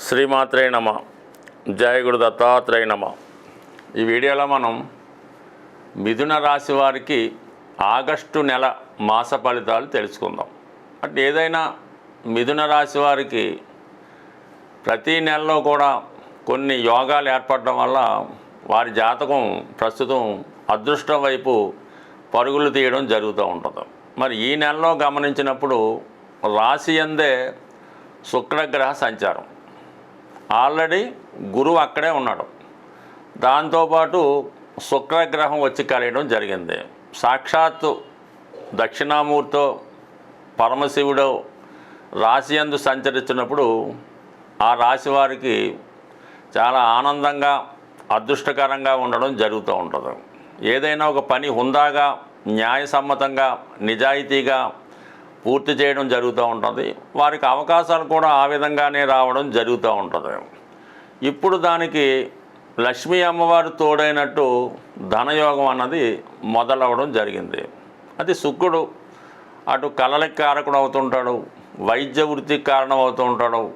శ్రీమాత్రే నమ. జయ గురు దత్తాత్రేయ నమ. ఈ వీడియోలో మనం మిథున రాశి వారికి ఆగస్టు నెల మాస ఫలితాలు తెలుసుకుందాం. అంటే ఏదైనా మిథున రాశి వారికి ప్రతి నెలలో కూడా కొన్ని యోగాలు ఏర్పడడం వల్ల వారి జాతకం ప్రస్తుతం అదృష్టం వైపు పరుగులు తీయడం జరుగుతూ ఉంటుంది. మరి ఈ నెలలో గమనించినప్పుడు రాశి అందే శుక్రగ్రహ సంచారం. ఆల్రెడీ గురువు అక్కడే ఉన్నాడు. దాంతోపాటు శుక్రగ్రహం వచ్చి కలియడం జరిగింది. సాక్షాత్తు దక్షిణామూర్తో పరమశివుడు రాశి అందు సంచరించినప్పుడు ఆ రాశి వారికి చాలా ఆనందంగా అదృష్టకరంగా ఉండడం జరుగుతూ ఉంటుంది. ఏదైనా ఒక పని హుందాగా న్యాయసమ్మతంగా నిజాయితీగా పూర్తి చేయడం జరుగుతూ ఉంటుంది. వారికి అవకాశాలు కూడా ఆ విధంగానే రావడం జరుగుతూ ఉంటుంది. ఇప్పుడు దానికి లక్ష్మీ అమ్మవారు తోడైనట్టు ధనయోగం అన్నది మొదలవడం జరిగింది. అది శుక్రుడు అటు కళలకి కారకుడు అవుతుంటాడు వైద్య వృత్తికి కారణం అవుతూ ఉంటాడు.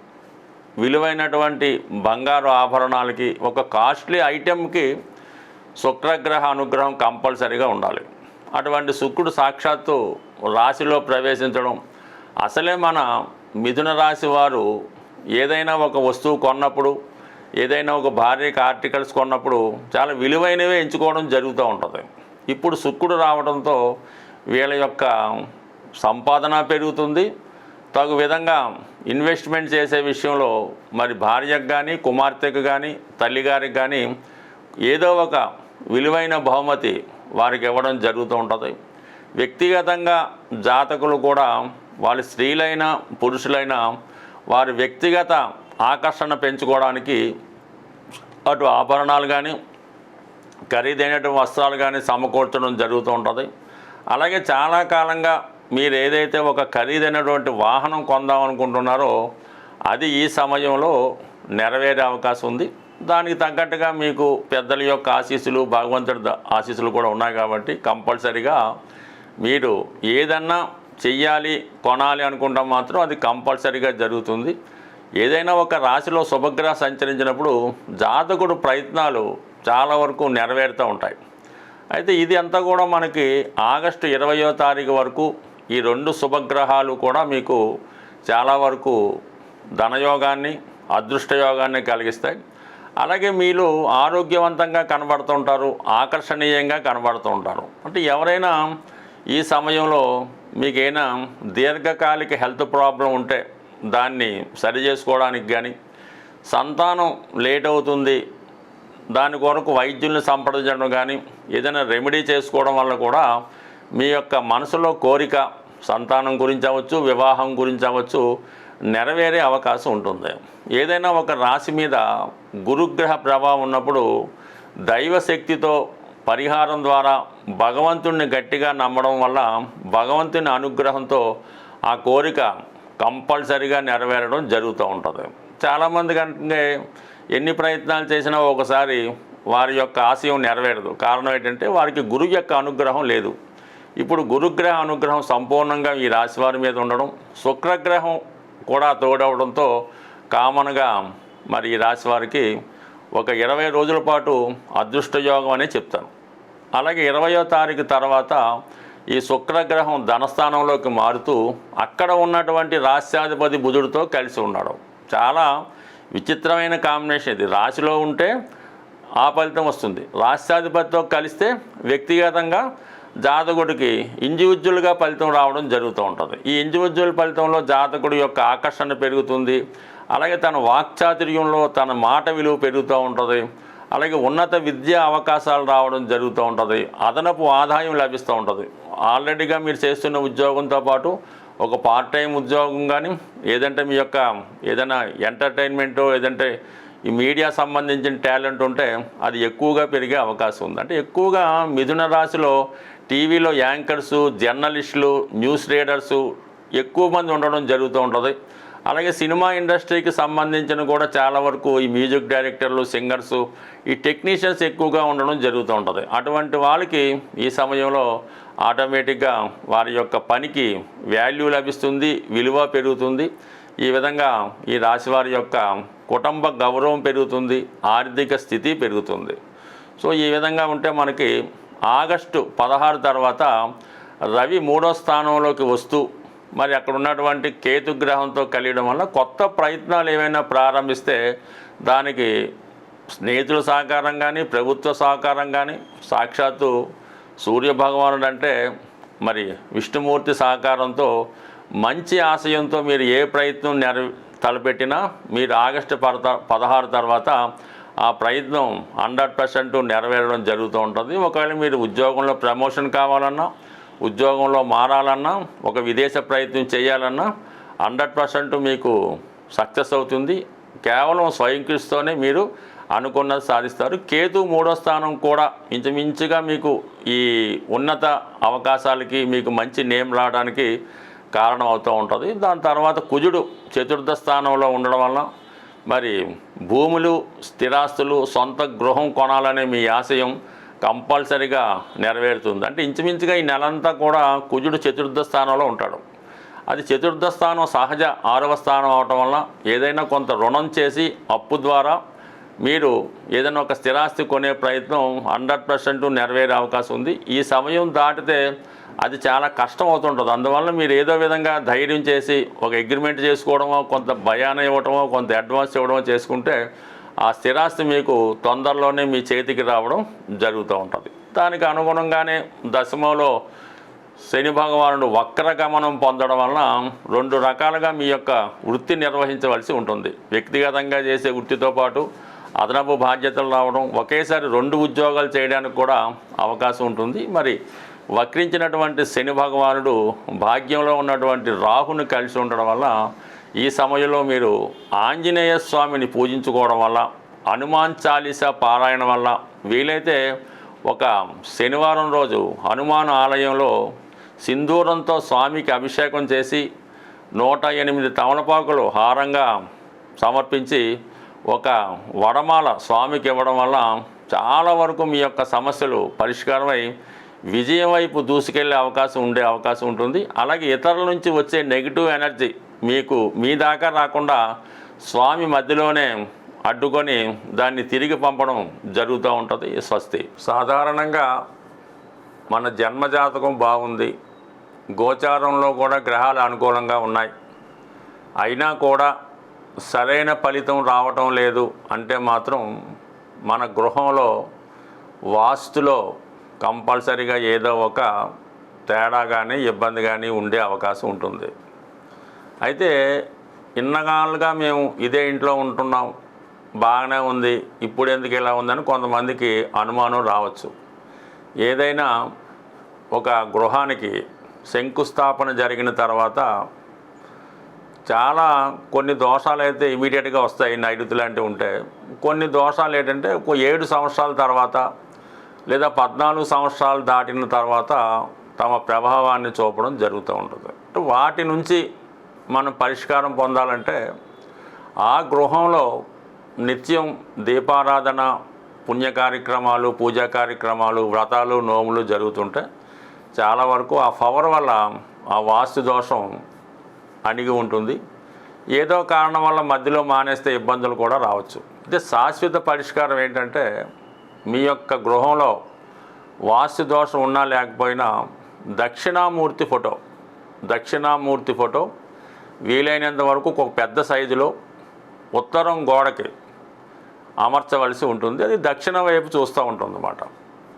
విలువైనటువంటి బంగారు ఆభరణాలకి ఒక కాస్ట్లీ ఐటెంకి శుక్రగ్రహ అనుగ్రహం కంపల్సరీగా ఉండాలి. అటువంటి శుక్రుడు సాక్షాత్తు రాశిలో ప్రవేశించడం. అసలే మన మిథున రాశి వారు ఏదైనా ఒక వస్తువు కొన్నప్పుడు ఏదైనా ఒక భార్యకి ఆర్టికల్స్ కొన్నప్పుడు చాలా విలువైనవే ఎంచుకోవడం జరుగుతూ ఉంటుంది. ఇప్పుడు శుక్రుడు రావడంతో వీళ్ళ యొక్క సంపాదన పెరుగుతుంది. తగు విధంగా ఇన్వెస్ట్మెంట్ చేసే విషయంలో మరి భార్యకు కానీ కుమార్తెకు కానీ తల్లిగారికి కానీ ఏదో ఒక విలువైన బహుమతి వారికి ఇవ్వడం జరుగుతూ ఉంటుంది. వ్యక్తిగతంగా జాతకులు కూడా వాళ్ళ స్త్రీలైన పురుషులైన వారి వ్యక్తిగత ఆకర్షణ పెంచుకోవడానికి అటు ఆభరణాలు కానీ ఖరీదైనటువంటి వస్త్రాలు కానీ సమకూర్చడం జరుగుతూ ఉంటుంది. అలాగే చాలా కాలంగా మీరు ఏదైతే ఒక ఖరీదైనటువంటి వాహనం కొందాం అనుకుంటున్నారో అది ఈ సమయంలో నెరవేరే అవకాశం ఉంది. దానికి తగ్గట్టుగా మీకు పెద్దల యొక్క ఆశీస్సులు భగవంతుడి ఆశీస్సులు కూడా ఉన్నాయి కాబట్టి కంపల్సరిగా మీరు ఏదన్నా చెయ్యాలి కొనాలి అనుకుంటాం మాత్రం అది కంపల్సరీగా జరుగుతుంది. ఏదైనా ఒక రాశిలో శుభగ్రహ సంచరించినప్పుడు జాతకుడు ప్రయత్నాలు చాలా వరకు నెరవేరుతూ ఉంటాయి. అయితే ఇది అంతా కూడా మనకి ఆగస్టు ఇరవయో తారీఖు వరకు ఈ రెండు శుభగ్రహాలు కూడా మీకు చాలా వరకు ధనయోగాన్ని అదృష్టయోగాన్ని కలిగిస్తాయి. అలాగే మీరు ఆరోగ్యవంతంగా కనబడుతుంటారు ఆకర్షణీయంగా కనబడుతూ ఉంటారు. అంటే ఎవరైనా ఈ సమయంలో మీకైనా దీర్ఘకాలిక హెల్త్ ప్రాబ్లం ఉంటే దాన్ని సరి చేసుకోవడానికి కానీ సంతానం లేట్ అవుతుంది దాని కొరకు వైద్యుల్ని సంప్రదించడం కానీ ఏదైనా రెమెడీ చేసుకోవడం వల్ల కూడా మీ యొక్క మనసులో కోరిక సంతానం గురించి అవ్వచ్చు వివాహం గురించి అవ్వచ్చు నెరవేరే అవకాశం ఉంటుంది. ఏదైనా ఒక రాశి మీద గురుగ్రహ ప్రభావం ఉన్నప్పుడు దైవశక్తితో పరిహారం ద్వారా భగవంతుణ్ణి గట్టిగా నమ్మడం వల్ల భగవంతుని అనుగ్రహంతో ఆ కోరిక కంపల్సరిగా నెరవేరడం జరుగుతూ ఉంటుంది. చాలామంది కంటే ఎన్ని ప్రయత్నాలు చేసినా ఒకసారి వారి యొక్క ఆశయం నెరవేరదు. కారణం ఏంటంటే వారికి గురువు యొక్క అనుగ్రహం లేదు. ఇప్పుడు గురుగ్రహ అనుగ్రహం సంపూర్ణంగా ఈ రాశి వారి మీద ఉండడం శుక్రగ్రహం కూడా తోడవడంతో కామన్గా మరి ఈ రాశి వారికి ఒక ఇరవై రోజుల పాటు అదృష్టయోగం అనే చెప్తాను. అలాగే ఇరవయో తారీఖు తర్వాత ఈ శుక్రగ్రహం ధనస్థానంలోకి మారుతూ అక్కడ ఉన్నటువంటి రాష్ట్రాధిపతి బుధుడితో కలిసి ఉండడం. చాలా విచిత్రమైన కాంబినేషన్ ఇది. రాశిలో ఉంటే ఆ ఫలితం వస్తుంది. రాష్ట్రాధిపతితో కలిస్తే వ్యక్తిగతంగా జాతకుడికి ఇండివిజువల్గా ఫలితం రావడం జరుగుతూ ఉంటుంది. ఈ ఇండివిజువల్ ఫలితంలో జాతకుడి యొక్క ఆకర్షణ పెరుగుతుంది. అలాగే తన వాక్చాతుర్యంలో తన మాట విలువ పెరుగుతూ ఉంటుంది. అలాగే ఉన్నత విద్యా అవకాశాలు రావడం జరుగుతూ ఉంటుంది. అదనపు ఆదాయం లభిస్తూ ఉంటుంది. ఆల్రెడీగా మీరు చేస్తున్న ఉద్యోగంతో పాటు ఒక పార్ట్ టైం ఉద్యోగం కానీ ఏదంటే మీ యొక్క ఏదైనా ఎంటర్టైన్మెంటో ఏదంటే ఈ మీడియా సంబంధించిన టాలెంట్ ఉంటే అది ఎక్కువగా పెరిగే అవకాశం ఉంది. అంటే ఎక్కువగా మిథున రాశిలో టీవీలో యాంకర్సు జర్నలిస్టులు న్యూస్ రీడర్సు ఎక్కువ మంది ఉండడం జరుగుతూ ఉంటుంది. అలాగే సినిమా ఇండస్ట్రీకి సంబంధించిన కూడా చాలా వరకు ఈ మ్యూజిక్ డైరెక్టర్లు సింగర్స్ ఈ టెక్నీషియన్స్ ఎక్కువగా ఉండడం జరుగుతూ ఉంటుంది. అటువంటి వాళ్ళకి ఈ సమయంలో ఆటోమేటిక్గా వారి యొక్క పనికి వాల్యూ లభిస్తుంది విలువ పెరుగుతుంది. ఈ విధంగా ఈ రాశి వారి యొక్క కుటుంబ గౌరవం పెరుగుతుంది ఆర్థిక స్థితి పెరుగుతుంది. సో ఈ విధంగా ఉంటే మనకి ఆగస్టు పదహారు తర్వాత రవి మూడో స్థానంలోకి వస్తూ మరి అక్కడ ఉన్నటువంటి కేతు గ్రహంతో కలియడం వల్ల కొత్త ప్రయత్నాలు ఏమైనా ప్రారంభిస్తే దానికి స్నేహితుల సహకారం కానీ ప్రభుత్వ సహకారం కానీ సాక్షాత్తు సూర్య భగవానుడు అంటే మరి విష్ణుమూర్తి సహకారంతో మంచి ఆశయంతో మీరు ఏ ప్రయత్నం నెర తలపెట్టినా మీరు ఆగస్టు పద పదహారు తర్వాత ఆ ప్రయత్నం హండ్రెడ్ పర్సెంట్ నెరవేరడం జరుగుతూ ఉంటుంది. ఒకవేళ మీరు ఉద్యోగంలో ప్రమోషన్ కావాలన్నా ఉద్యోగంలో మారాలన్నా ఒక విదేశ ప్రయత్నం చేయాలన్నా హండ్రెడ్ పర్సెంట్ మీకు సక్సెస్ అవుతుంది. కేవలం స్వయంకృషితోనే మీరు అనుకున్నది సాధిస్తారు. కేతు మూడో స్థానం కూడా ఇంచుమించుగా మీకు ఈ ఉన్నత అవకాశాలకి మీకు మంచి నేమ్ రావడానికి కారణం అవుతూ ఉంటుంది. దాని తర్వాత కుజుడు చతుర్థ స్థానంలో ఉండడం వల్ల మరి భూములు స్థిరాస్తులు సొంత గృహం కొనాలనే మీ ఆశయం కంపల్సరిగా నెరవేరుతుంది. అంటే ఇంచుమించుగా ఈ నెలంతా కూడా కుజుడు చతుర్థ స్థానంలో ఉంటాడు. అది చతుర్థ స్థానం సహజ ఆరవ స్థానం అవటం వల్ల ఏదైనా కొంత రుణం చేసి అప్పు ద్వారా మీరు ఏదైనా ఒక స్థిరాస్తి కొనే ప్రయత్నం హండ్రెడ్ పర్సెంట్ నెరవేరే అవకాశం ఉంది. ఈ సమయం దాటితే అది చాలా కష్టం అవుతుంటుంది అందువల్ల మీరు ఏదో విధంగా ధైర్యం చేసి ఒక అగ్రిమెంట్ చేసుకోవడమో కొంత భయాన్ని ఇవ్వడమో కొంత అడ్వాన్స్ ఇవ్వడమో చేసుకుంటే ఆ స్థిరాస్తి మీకు తొందరలోనే మీ చేతికి రావడం జరుగుతూ ఉంటుంది. దానికి అనుగుణంగానే దశమంలో శని భగవానుడు వక్ర గమనం పొందడం వలన రెండు రకాలుగా మీ యొక్క వృత్తి నిర్వహించవలసి ఉంటుంది. వ్యక్తిగతంగా చేసే వృత్తితో పాటు అదనపు బాధ్యతలు రావడం ఒకేసారి రెండు ఉద్యోగాలు చేయడానికి కూడా అవకాశం ఉంటుంది. మరి వక్రించినటువంటి శని భగవానుడు భాగ్యంలో ఉన్నటువంటి రాహుని కలిసి ఉండడం వల్ల ఈ సమయంలో మీరు ఆంజనేయ స్వామిని పూజించుకోవడం వల్ల హనుమాన్ చాలీసా పారాయణ వల్ల వీలైతే ఒక శనివారం రోజు హనుమాన్ ఆలయంలో సింధూరంతో స్వామికి అభిషేకం చేసి నూట ఎనిమిది తమలపాకులు హారంగా సమర్పించి ఒక వడమాల స్వామికి ఇవ్వడం వల్ల చాలా వరకు మీ యొక్క సమస్యలు పరిష్కారమై విజయం వైపు దూసుకెళ్ళే అవకాశం ఉండే అవకాశం ఉంటుంది. అలాగే ఇతరుల నుంచి వచ్చే నెగిటివ్ ఎనర్జీ మీకు మీ దాకా రాకుండా స్వామి మధ్యలోనే అడ్డుకొని దాన్ని తిరిగి పంపడం జరుగుతూ ఉంటుంది. స్వస్తి. సాధారణంగా మన జన్మజాతకం బాగుంది. గోచారంలో కూడా గ్రహాలు అనుకూలంగా ఉన్నాయి. అయినా కూడా సరైన ఫలితం రావటం లేదు. అంటే మాత్రం మన గృహంలో వాస్తులో కంపల్సరిగా ఏదో ఒక తేడా కానీ ఇబ్బంది కానీ ఉండే అవకాశం ఉంటుంది. అయితే ఇన్నగాళ్ళుగా మేము ఇదే ఇంట్లో ఉంటున్నాం. బాగానే ఉంది. ఇప్పుడు ఎందుకు ఇలా ఉందని కొంతమందికి అనుమానం రావచ్చు. ఏదైనా ఒక గృహానికి శంకుస్థాపన జరిగిన తర్వాత చాలా కొన్ని దోషాలు అయితే ఇమీడియట్గా వస్తాయి. నైరుతి లాంటివి ఉంటే కొన్ని దోషాలు ఏంటంటే ఒక ఏడు సంవత్సరాల తర్వాత లేదా పద్నాలుగు సంవత్సరాలు దాటిన తర్వాత తమ ప్రభావాన్ని చూపడం జరుగుతూ ఉంటుంది. అంటే వాటి నుంచి మనం పరిష్కారం పొందాలంటే ఆ గృహంలో నిత్యం దీపారాధన పుణ్య కార్యక్రమాలు పూజా కార్యక్రమాలు వ్రతాలు నోములు జరుగుతుంటే చాలా వరకు ఆ పవర్ వల్ల ఆ వాస్తు దోషం అణిగి ఉంటుంది. ఏదో కారణం వల్ల మధ్యలో మానేస్తే ఇబ్బందులు కూడా రావచ్చు. అయితే శాశ్వత పరిష్కారం ఏంటంటే మీ యొక్క గృహంలో వాస్తు దోషం ఉన్నా లేకపోయినా దక్షిణామూర్తి ఫోటో దక్షిణామూర్తి ఫోటో వీలైనంత వరకు ఒక పెద్ద సైజులో ఉత్తరం గోడకి అమర్చవలసి ఉంటుంది. అది దక్షిణ వైపు చూస్తూ ఉంటుంది అన్నమాట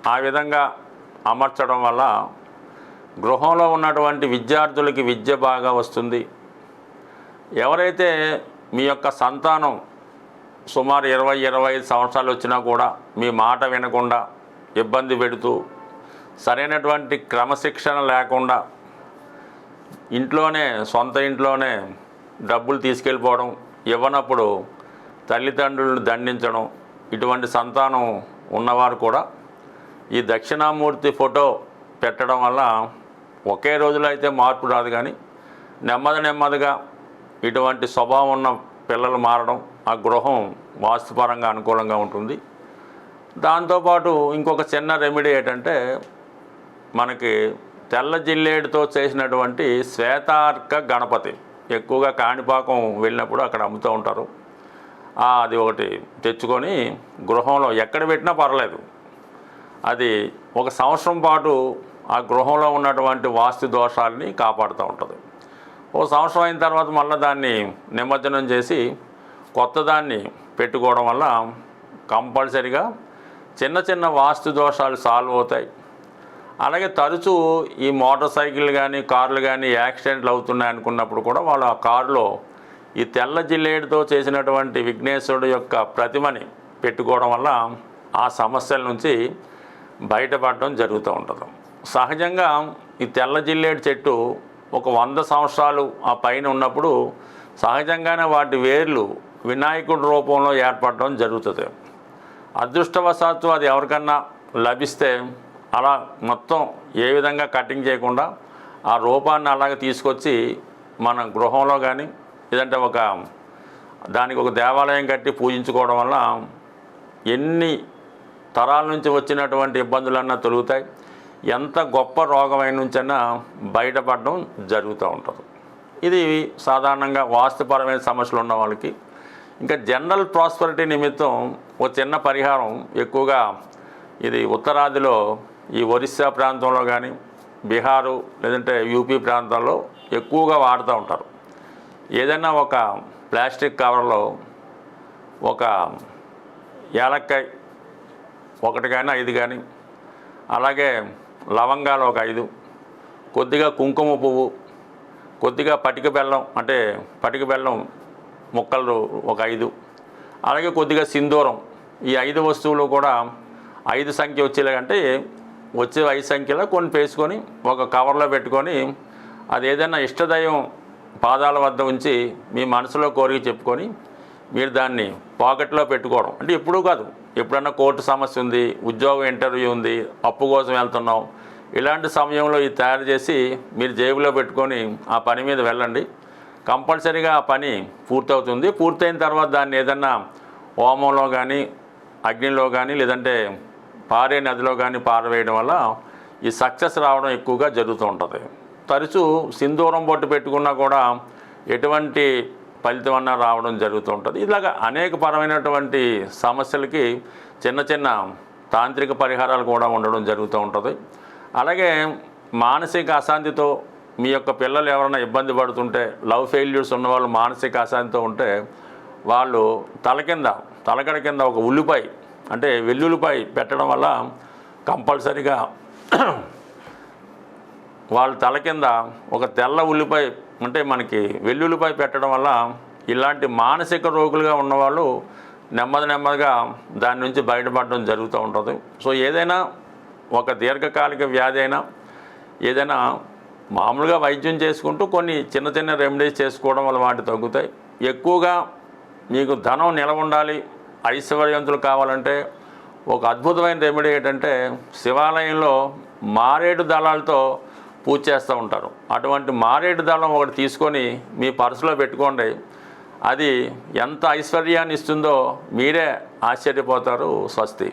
ఆ విధంగా అమర్చడం వల్ల గృహంలో ఉన్నటువంటి విద్యార్థులకి విద్య బాగా వస్తుంది. ఎవరైతే మీ యొక్క సంతానం సుమారు ఇరవై ఇరవై ఐదు సంవత్సరాలు వచ్చినా కూడా మీ మాట వినకుండా ఇబ్బంది పెడుతూ సరైనటువంటి క్రమశిక్షణ లేకుండా ఇంట్లోనే సొంత ఇంట్లోనే డబ్బులు తీసుకెళ్ళిపోవడం ఇవ్వనప్పుడు తల్లిదండ్రులను దండించడం ఇటువంటి సంతానం ఉన్నవారు కూడా ఈ దక్షిణామూర్తి ఫోటో పెట్టడం వల్ల ఒకే రోజులో అయితే మార్పు రాదు కానీ నెమ్మది నెమ్మదిగా ఇటువంటి స్వభావం ఉన్న పిల్లలు మారడం ఆ గృహం వాస్తుపరంగా అనుకూలంగా ఉంటుంది. దాంతోపాటు ఇంకొక చిన్న రెమెడీ ఏంటంటే మనకి తెల్ల జిల్లేడుతో చేసినటువంటి శ్వేతార్క గణపతి ఎక్కువగా కాణిపాకం వెళ్ళినప్పుడు అక్కడ అమ్ముతూ ఉంటారు. అది ఒకటి తెచ్చుకొని గృహంలో ఎక్కడ పెట్టినా పర్లేదు. అది ఒక సంవత్సరం పాటు ఆ గృహంలో ఉన్నటువంటి వాస్తు దోషాలని కాపాడుతూ ఉంటుంది. ఓ సంవత్సరం అయిన తర్వాత మళ్ళీ దాన్ని నిమజ్జనం చేసి కొత్తదాన్ని పెట్టుకోవడం వల్ల కంపల్సరిగా చిన్న చిన్న వాస్తు దోషాలు సాల్వ్ అవుతాయి. అలాగే తరచూ ఈ మోటార్ సైకిల్ కానీ కార్లు కానీ యాక్సిడెంట్లు అవుతున్నాయి అనుకున్నప్పుడు కూడా వాళ్ళు ఆ కారులో ఈ తెల్ల జిల్లేడుతో చేసినటువంటి విఘ్నేశ్వరుడు యొక్క ప్రతిమని పెట్టుకోవడం వల్ల ఆ సమస్యల నుంచి బయటపడడం జరుగుతూ ఉంటుంది. సహజంగా ఈ తెల్ల జిల్లేడు చెట్టు ఒక వంద సంవత్సరాలు ఆ పైన ఉన్నప్పుడు సహజంగానే వాటి వేర్లు వినాయకుడి రూపంలో ఏర్పడడం జరుగుతుంది. అదృష్టవశాత్తు అది ఎవరికన్నా లభిస్తే అలా మొత్తం ఏ విధంగా కటింగ్ చేయకుండా ఆ రూపాన్ని అలాగే తీసుకొచ్చి మన గృహంలో కానీ లేదంటే ఒక దానికి ఒక దేవాలయం కట్టి పూజించుకోవడం వల్ల ఎన్ని తరాల నుంచి వచ్చినటువంటి ఇబ్బందులన్నా తొలుగుతాయి. ఎంత గొప్ప రోగమైన నుంచైనా బయటపడడం జరుగుతూ ఉంటుంది. ఇది సాధారణంగా వాస్తుపరమైన సమస్యలు ఉన్న వాళ్ళకి ఇంకా జనరల్ ప్రాస్పరిటీ నిమిత్తం ఒక చిన్న పరిహారం ఎక్కువగా ఇది ఉత్తరాదిలో ఈ ఒరిస్సా ప్రాంతంలో కానీ బీహారు లేదంటే యూపీ ప్రాంతాల్లో ఎక్కువగా వాడుతూ ఉంటారు. ఏదైనా ఒక ప్లాస్టిక్ కవర్లో ఒక యాలక్కాయ ఒకటి కానీ ఐదు కానీ అలాగే లవంగాలు ఒక ఐదు కొద్దిగా కుంకుమ పువ్వు కొద్దిగా పటిక బెల్లం అంటే పటిక బెల్లం ముక్కలు ఒక ఐదు. అలాగే కొద్దిగా సింధూరం. ఈ ఐదు వస్తువులు కూడా ఐదు సంఖ్య వచ్చేలాగంటే వచ్చే ఐదు సంఖ్యలో కొన్ని వేసుకొని ఒక కవర్లో పెట్టుకొని అది ఏదైనా ఇష్టదయం పాదాల వద్ద ఉంచి మీ మనసులో కోరిక చెప్పుకొని మీరు దాన్ని పాకెట్లో పెట్టుకోవడం. అంటే ఎప్పుడూ కాదు. ఎప్పుడన్నా కోర్టు సమస్య ఉంది ఉద్యోగం ఇంటర్వ్యూ ఉంది అప్పు కోసం వెళ్తున్నాం. ఇలాంటి సమయంలో ఇది తయారు చేసి మీరు జేబులో పెట్టుకొని ఆ పని మీద వెళ్ళండి. కంపల్సరీగా ఆ పని పూర్తవుతుంది. పూర్తయిన తర్వాత దాన్ని ఏదన్నా హోమంలో కానీ అగ్నిలో కానీ లేదంటే పారే నదిలో కానీ పారవేయడం వల్ల ఈ సక్సెస్ రావడం ఎక్కువగా జరుగుతూ ఉంటుంది. తరచూ సింధూరం బొట్టు పెట్టుకున్నా కూడా ఎటువంటి ఫలితం అన్నా రావడం జరుగుతూ ఉంటుంది. ఇలాగ అనేక పరమైనటువంటి సమస్యలకి చిన్న చిన్న తాంత్రిక పరిహారాలు కూడా ఉండడం జరుగుతూ ఉంటుంది. అలాగే మానసిక అశాంతితో మీ యొక్క పిల్లలు ఎవరైనా ఇబ్బంది పడుతుంటే లవ్ ఫెయిల్యూర్స్ ఉన్న వాళ్ళు మానసిక అశాంతితో ఉంటే వాళ్ళు తల కింద తలకడ కింద ఒక ఉల్లిపాయ అంటే వెల్లుల్లిపాయ పెట్టడం వల్ల కంపల్సరిగా వాళ్ళ తల కింద ఒక తెల్ల ఉల్లిపాయ అంటే మనకి వెల్లుల్లిపాయ పెట్టడం వల్ల ఇలాంటి మానసిక రోగులుగా ఉన్నవాళ్ళు నెమ్మది నెమ్మదిగా దాని నుంచి బయటపడడం జరుగుతూ ఉంటుంది. సో ఏదైనా ఒక దీర్ఘకాలిక వ్యాధి అయినా ఏదైనా మామూలుగా వైద్యం చేసుకుంటూ కొన్ని చిన్న చిన్న రెమెడీస్ చేసుకోవడం వల్ల వాటి తగ్గుతాయి. ఎక్కువగా మీకు ధనం నిలవ ఉండాలి ఐశ్వర్యవంతులు కావాలంటే ఒక అద్భుతమైన రెమెడీ ఏంటంటే శివాలయంలో మారేడు దళాలతో పూజ చేస్తూ ఉంటారు. అటువంటి మారేడు దళం ఒకటి తీసుకొని మీ పర్సులో పెట్టుకోండి. అది ఎంత ఐశ్వర్యాన్ని ఇస్తుందో మీరే ఆశ్చర్యపోతారు స్వస్తి.